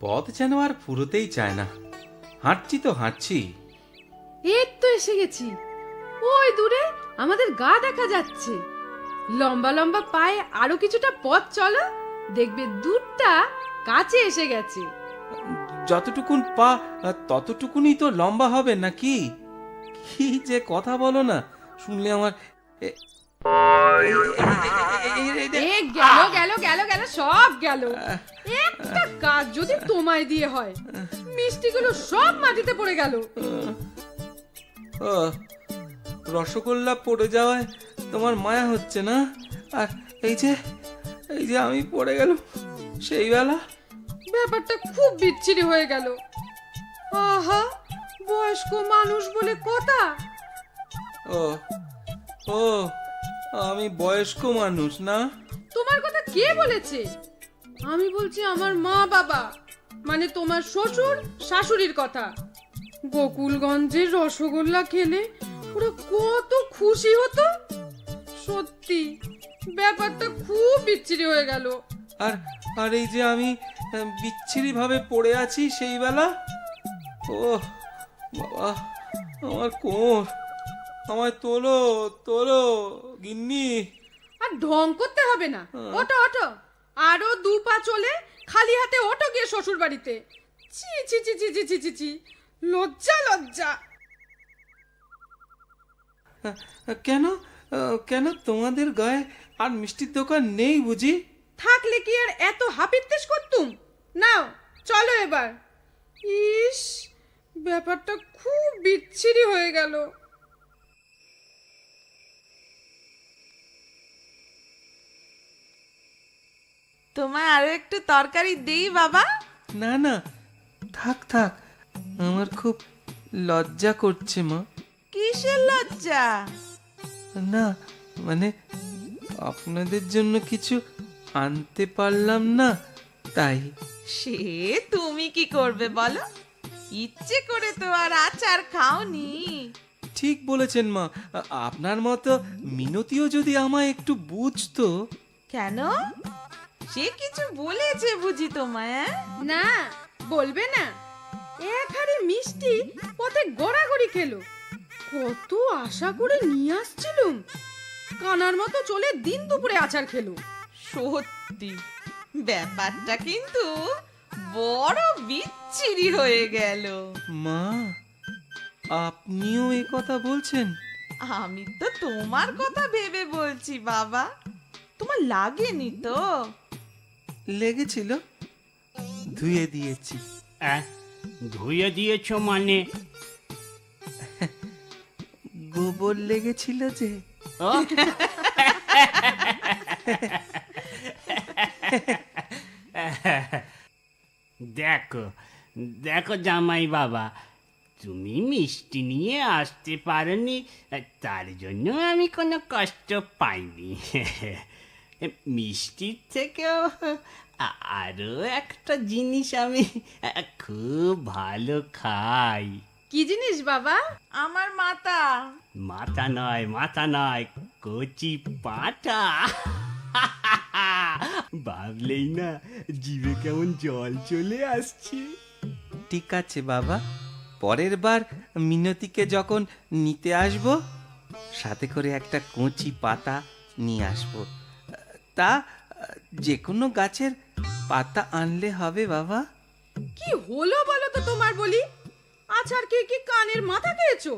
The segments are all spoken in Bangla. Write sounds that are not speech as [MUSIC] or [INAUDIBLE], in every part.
পথ যেন আর ফুরোতেই চায় না। হাঁটছি তো হাঁটছি। এই তো এসে গেছি। ওই দূরে আমাদের গা দেখা যাচ্ছে। লম্বা লম্বা পায়ে আরও কিছুটা পথ চলো দেখবে দূরটা কাছে এসে গেছে। যতটুকুন পা ততটুকুনি তো লম্বা হবে নাকি? কি যে কথা বলো না শুনলে আমার গেল গেল গেল গেল সব গেল। একটা কাজ যদি তোমায় দিয়ে হয় মিষ্টিগুলো সব মাটিতে পড়ে গেল। রসগোল্লা পড়ে যাওয়ায় তোমার মায়া হচ্ছে না? আর এই যে এই যে আমি পড়ে গেল সেই বেলা। ব্যাপারটা খুব বিচ্ছিরি হয়ে গেল। আহা বয়স্ক মানুষ বলে কথা। ও ও আমি বয়স্ক মানুষ না? তোমার কথা কে বলেছে? আমি বলছি আমার মা বাবা মানে তোমার শ্বশুর শাশুড়ির কথা। গোকুলগঞ্জের রসগোল্লা খেলে ওরা কত খুশি হতো। সত্যি ব্যাপারটা খুব বিচ্ছিরি হয়ে গেল। আর আর এই যে আমি বিচ্ছিরি ভাবে পড়ে আছি সেই বেলা ও বাবা আমার কোমর। আমায় তোলো তোলো গিন্নি। আর ঢং করতে হবে না। ওটো ওটো আরও দু পা চলে খালি হাতে ওটো গিয়ে শ্বশুর বাড়িতে ছি ছি ছি ছি ছি ছি ছি ছি। লজ্জা লজ্জা। কেন? কেন তোমাদের গায়ে আর মিষ্টির দোকান নেই বুঝি? থাকলে কি আর এত হাপিত্তেশ করতুম? নাও চলো এবার। ইস ব্যাপারটা খুব বিচ্ছিরি হয়ে গেল। তোমায় আরও একটু তরকারি দেই বাবা। না না থাক থাক আমার খুব লজ্জা করছে মা। কিসের লজ্জা? না মানে আপনাদের জন্য কিছু আনতে পারলাম না তাই। সে তুমি কি করবে বলো? ইচ্ছে করে তো আর আচার খাওনি। ঠিক বলেছেন মা। আপনার মতো মিনতিও যদি আমায় একটু বুঝতো। কেন? সে কিছু বলেছে বুঝি তোমায়? না বলবে না। এক হাড়ি মিষ্টি পথে গড়াগড়ি খেলো। কত আশা করে নিয়ে আসছিলুম। কানার মতো চলে দিন দুপুরে আচার খেলো। সত্যি ব্যাপারটা কিন্তু বড় বিচ্ছিরি হয়ে গেল। মা আপনিও এ কথা বলছেন? আমি তো তোমার কথা ভেবে বলছি বাবা। তোমার লাগেনি তো? লেগেছিল? ধুয়ে দিয়েছি। আহ, ধুয়ে দিয়েছ মানে? গোবর লেগেছিল যে। ও। দেখো দেখো জামাই বাবা তুমি মিষ্টি নিয়ে আসতে পারোনি তার জন্য আমি কোনো কষ্ট পাইনি। মিষ্টির থেকেও আ- আরও একটা জিনিস আমি খুব ভালো খাই। কি জিনিস বাবা? আমার মাতা মাথা নয় মাথা নয় কচি পাটা। ভাবলেই না জিভে কেমন জল চলে আসছে। ঠিক আছে বাবা পরের বার মিনতিকে যখন নিতে আসব সাথে করে একটা কচি পাতা নিয়ে আসব। তা যে কোনো গাছের পাতা আনলে হবে বাবা। কি হলো বলো তো তোমার বলি? আছাড় কে কি কানের মাথা খেয়েছো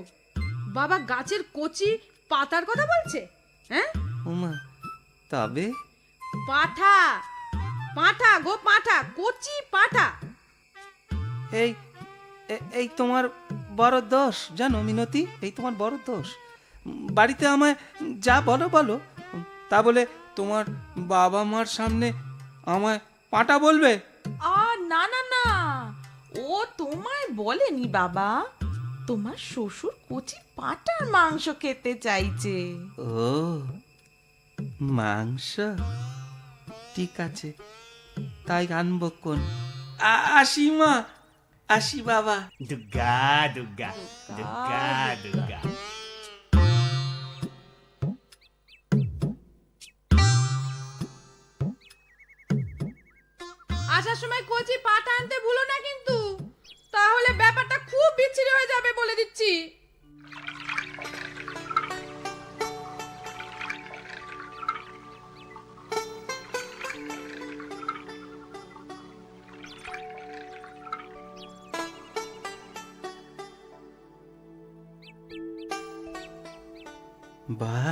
বাবা গাছের কচি পাতার কথা বলছে হ্যাঁ? ওমা তবে? পাঠা পাঠা গো পাঠা কচি পাঠা। এই এই তোমার বড় দোষ জানো মিনতি? এই তোমার বড় দোষ। বাড়িতে আমায় যা বলো বলো তা বলে তোমার বাবা মার সামনে আমায় পাটা বলবে? আর না না না। ও তোমায় বলেনি বাবা। তোমার শ্বশুর কচি পাটার মাংস খেতে চাইছে। ও মাংস? ঠিক আছে তাই আনব কোন। আসি মা আসি বাবা। দুর্গা দুর্গা দুর্গা দুর্গা আসার সময় কচি পাটা আনতে ভুলো না কিন্তু। তাহলে ব্যাপারটা খুব বিচ্ছিরি হয়ে যাবে বলে দিচ্ছি। বাহ,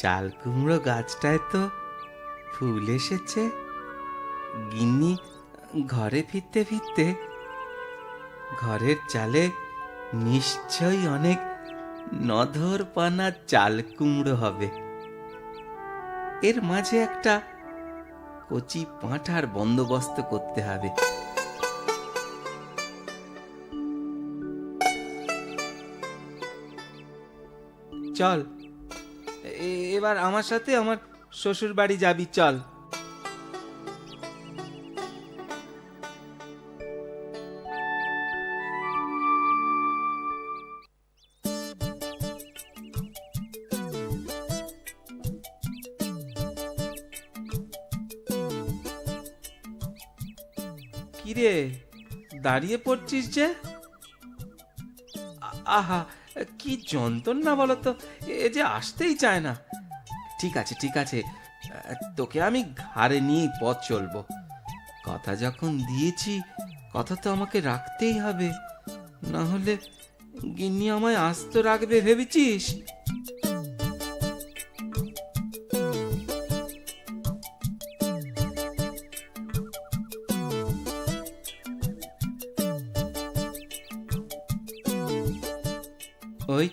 চাল কুমড়ো গাছটায় তো ফুল এসেছে। গিন্নি, ঘরে ফিরতে ফিরতে, ঘরের চালে নিশ্চয়ই অনেক নধর পানা চাল কুমড়ো হবে। এর মাঝে একটা কচি পাঁঠার বন্দোবস্ত করতে হবে। চল এবার আমার সাথে আমার শ্বশুর বাড়ি যাবি, চল। দাঁড়িয়ে পড়ছিস যে? আহা, কি যন্ত্রণা বলতো এ যে আসতেই চায় না। ঠিক আছে ঠিক আছে, তোকে আমি ঘাড়ে নিয়েই পথ চলবো। কথা যখন দিয়েছি, কথা তো আমাকে রাখতেই হবে। না হলে গিন্নি আমায় আস্ত রাখবে, ভেবেছিস?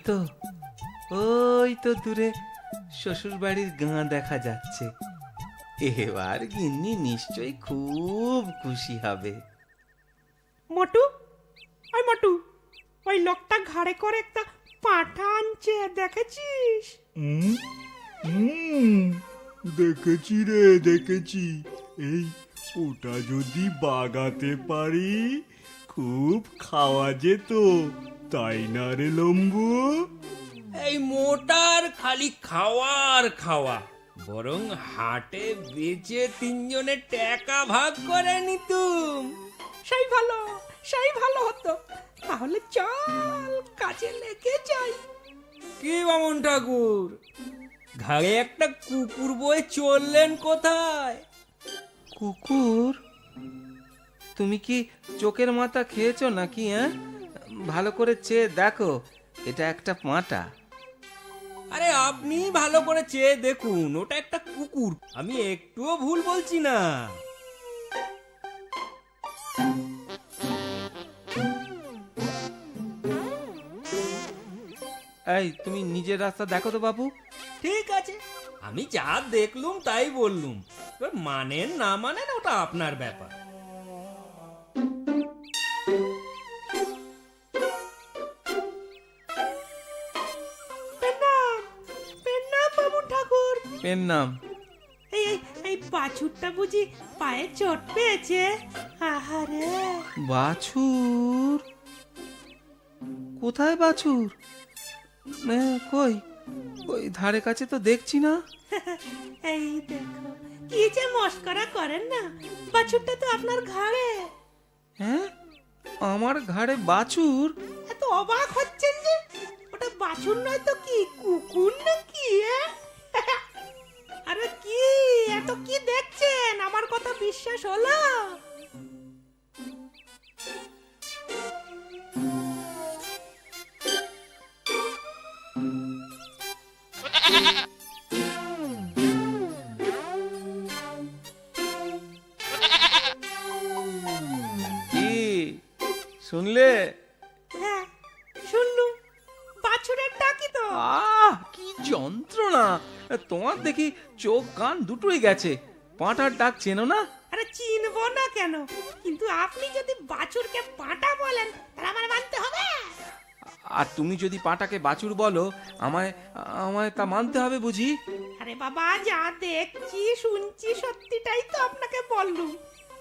তো? ওই তো দূরে শ্বশুর বাড়ির গাঁ দেখা যাচ্ছে। এবার গিন্নি নিশ্চয়ই খুব খুশি হবে। মটু ওই মোটু ওই লোকটা ঘাড়ে করে একটা পাঠা আনছে দেখেছিস? হুম হুম দেখেছি রে দেখেছি। এই ওটা যদি বাগাতে পারি খুব খাওয়া যেত। তাই না রে লম্বু? এই মোটার খালি খাওয়ার খাওয়া। বরং হাটে বেচে তিনজনে টাকা ভাগ করে নিতুম। সেই ভালো সেই ভালো হতো। তাহলে চল কাজে লেগে যাই। কি বামন ঠাকুর? ঘাড়ে একটা কুকুর বয়ে চললেন কোথায়? কুকুর? তুমি কি চোখের মাথা খেয়েছো নাকি হ্যাঁ? ভালো করে চেয়ে দেখো এটা একটা পাঁটা। আরে আপনি ভালো করে চেয়ে দেখুন ওটা একটা কুকুর। আমি একটুও ভুল বলছি না। এই তুমি নিজের রাস্তা দেখো তো বাবু ঠিক আছে আমি যা দেখলুম তাই বললুম। এবার মানেন না মানেন ওটা আপনার ব্যাপার। পেন নাম। এই এই এই বাছুরটা বুঝি পায়ে চোট পেয়েছে। আহারে। বাছুর? কোথায় বাছুর? এ, কই? ওই ধারে কাছে তো দেখছি না। [LAUGHS] এই দেখো কি যে মস্করা করেন না। বাছুরটা তো আপনার ঘাড়ে। হ্যাঁ আমার ঘাড়ে বাছুর? এত অবাক হচ্ছেন যে ওটা বাছুর নয় তো কি কুকুর নাকি এ? বিশ্বাস হলো? কি? শুনলে? হ্যাঁ বাছুরের ডাকি তো। আহ কি যন্ত্রণা। তোমার দেখি চোখ কান দুটোই গেছে। পাঁটার ডাক চেনো না? আরে চিনবো না কেন? কিন্তু আপনি যদি বাছুরকে পাটা বলেন তাহলে আমার মানতে হবে। আর তুমি যদি পাঁটাকে বাছুর বলো আমায় আমায় তা মানতে হবে বুঝি? আরে বাবা যা দেখছি শুনছি সত্যিটাই তো আপনাকে বললুম।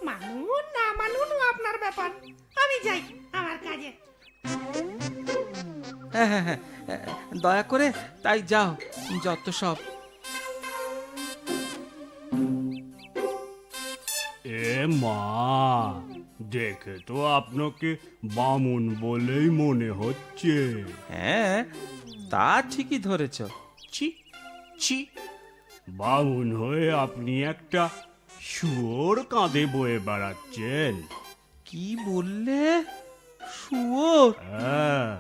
মানুন না মানুন আপনার ব্যাপার। আমি যাই আমার কাজে। হ্যাঁ হ্যাঁ হ্যাঁ দয়া করে তাই যাও যত সব। মা দেখে তো আপনাকে বামুন বলেই মনে হচ্ছে। হ্যাঁ তা ঠিকই ধরেছ। ছি ছি। বামুন হয়ে আপনি একটা শুয়োর কাঁধে বয়ে বেড়াচ্ছেন। কি বললে? শুয়োর? হ্যাঁ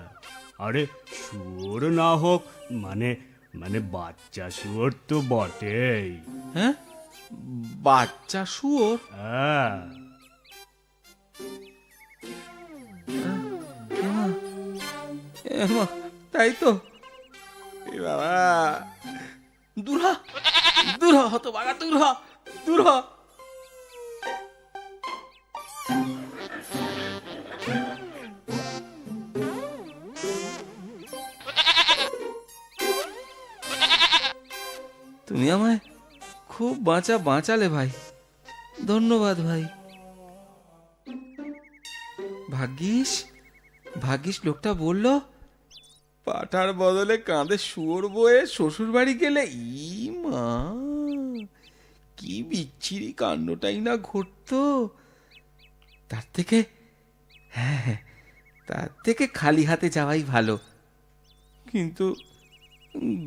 আরে শুয়োর না হোক মানে মানে বাচ্চা শুয়োর তো বটেই। হ্যাঁ? বাচ্চা শুয়োর? হ্যাঁ। তাই তো। বাবা দূর হ দূর হতো বাবা দূর হ দূর হ। তুমি আমায় খুব বাঁচা বাঁচালে ভাই। ধন্যবাদ ভাই। ভাগ্যিস ভাগ্যিস লোকটা বলল পাঠার বদলে কাঁধে শুয়োর বয়ে শ্বশুর বাড়ি গেলে ই মা কি বিচ্ছিরি কাণ্ডটাই না ঘটতো। তার থেকে হ্যাঁ হ্যাঁ, তার থেকে খালি হাতে যাওয়াই ভালো। কিন্তু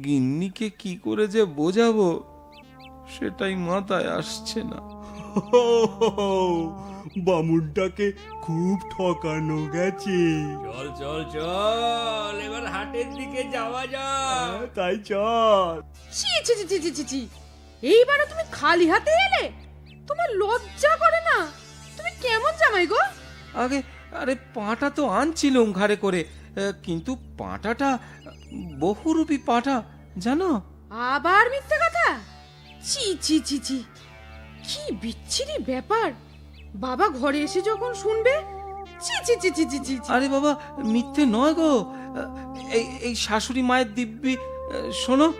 গিন্নিকে কি করে যে বোঝাবো? সেটাই মাথায় আসছে না। বামুনটাকে খুব ঠকানো গেছে। চল চল চল এবার হাটের দিকে যাওয়া যাক। তাই চল। ছি ছি ছি ছি ছি তুমি খালি হাতে এলে? তোমার লজ্জা করে না? তুমি কেমন জামাই গো? আগে আরে পাঁটা তো আনছিলুম ঘাড়ে করে। কিন্তু পাঁটাটা বহুরূপী পাঁটা জানো? আবার মিথ্যে ছি ছি ছি ছি। কি বিচ্ছিরি ব্যাপার। বাবা ঘরে এসে যখন শুনবে ছি ছি ছি ছি ছি ছি। আরে বাবা মিথ্যে নয় গো। এই এই শাশুড়ি মায়ের দিব্যি শোনো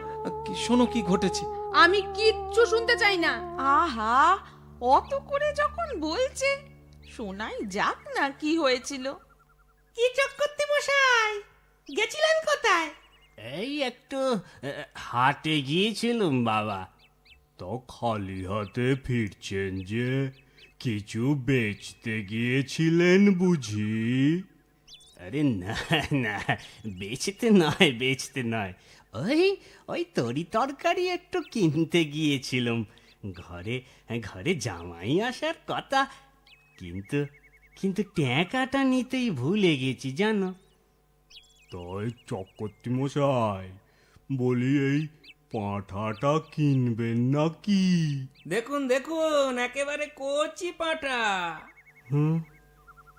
কি- শোনো কি ঘটেছে। আমি কিচ্ছু শুনতে চাই না। আহা অত করে যখন বলছে শোনাই যাক না কি হয়েছিল। কি চক্করতি মশাই? গেছিলেন কোথায়? এই একটু হাটে গিয়েছিলাম বাবা। তো খালি হাতে ফিরছেন যে কিছু বেচতে গিয়েছিলেন বুঝি? আরে না না বেচতে নয় বেচতে নয়। ওই ওই তরি তরকারি একটু কিনতে গিয়েছিলাম। ঘরে ঘরে জামাই আসার কথা। কিন্তু কিন্তু ট্যাঁকাটা নিতেই ভুলে গেছি জানো? তাই চক্রবর্তী মশাই বলি এই পাঁঠাটা কিনবেন নাকি? দেখুন দেখুন একেবারে কচি পাটা হুম?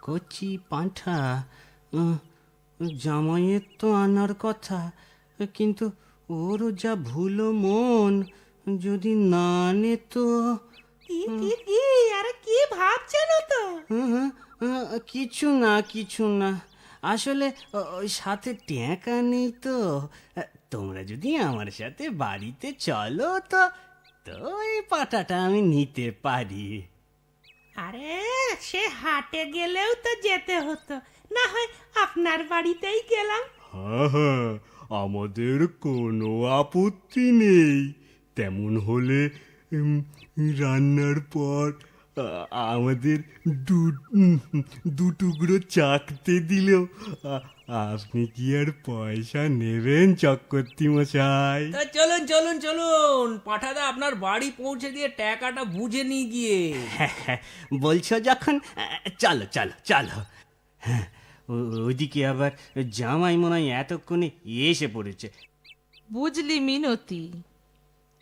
কচি পাঁঠা? জামাইয়ের তো আনার কথা কিন্তু ওরও যা ভুলো মন যদি না আনে তো কি কি কি? আরে কি ভাবছেন তো? কিছু না কিছু না। আসলে ও- ওই সাথে ট্যাঁকা নেই তো। তোমরা যদি আমার সাথে বাড়িতে চলো তো তো এই পাটাটা আমি নিতে পারি। আরে সে হাটে গেলেও তো যেতে হতো। না হয় আপনার বাড়িতেই গেলাম। হ্যাঁ হ্যাঁ আমাদের কোনো আপত্তি নেই। তেমন হলে রান্নার পর আমাদের দু দু টুকরো চাকতে দিলেও আপনি কি আর পয়সা নেবেন চক্রবর্তী মশাই? তা চলুন চলুন চলুন। পাঠাদা আপনার বাড়ি পৌঁছে দিয়ে টাকাটা বুঝে নিয়ে গিয়ে। বলছো যখন চলো চলো চলো। হ্যাঁ ও- ওদিকে আবার জামাই মনে হয় এতক্ষণে এসে পড়েছে। বুঝলি মিনতি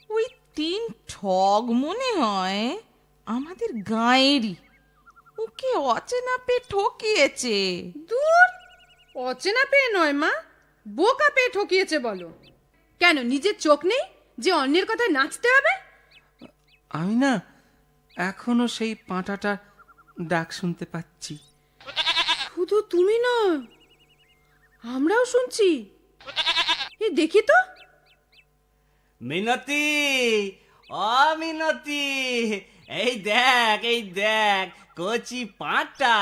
ওই তিন ঠগ মনে হয় আমাদের গাঁয়েরই। ওকে অচেনা পে ঠকিয়েছে। দূর অচেনা পেয়ে নয় মা বোকা পেয়ে ঠকিয়েছে বলো। কেন নিজের চোখ নেই যে অন্যের কথায় নাচতে হবে? আমি না এখনও সেই পাঁটাটার ডাক শুনতে পাচ্ছি। শুধু তুমি নয় আমরাও শুনছি। এ দেখি তো। মিনতি ও মিনতি এই দেখ এই দেখ কচি পাঁটা।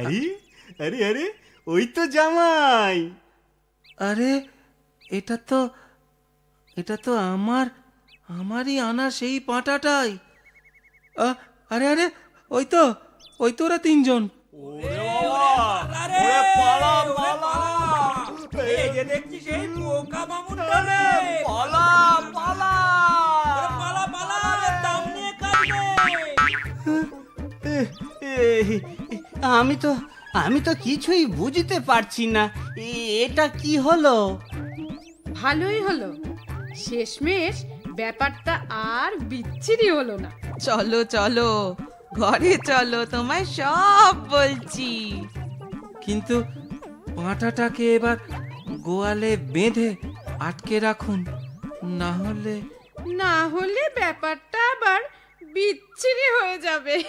আরে আরে আরে ওই তো জামাই। আরে এটা তো এটা তো আমার আমারই আনা সেই পাঁটাটাই। আরে আরে ওই তো ওই তো ওরা তিনজন। আরে পালা পালা। এই যে দেখছি সেই পোকা মামুনটা রে। পালা পালা। আমি তো আমি তো কিছুই বুঝতে পারছি না। এটা কি হলো? ভালোই হলো। শেষমেশ ব্যাপারটা আর বিচ্ছিরি হলো না। চলো চলো ঘরে চলো তোমায় সব বলছি। কিন্তু পাঁঠাটাকে এবার গোয়ালে বেঁধে আটকে রাখুন না হলে না হলে ব্যাপারটা আবার বিচ্ছিরি হয়ে যাবে। [LAUGHS]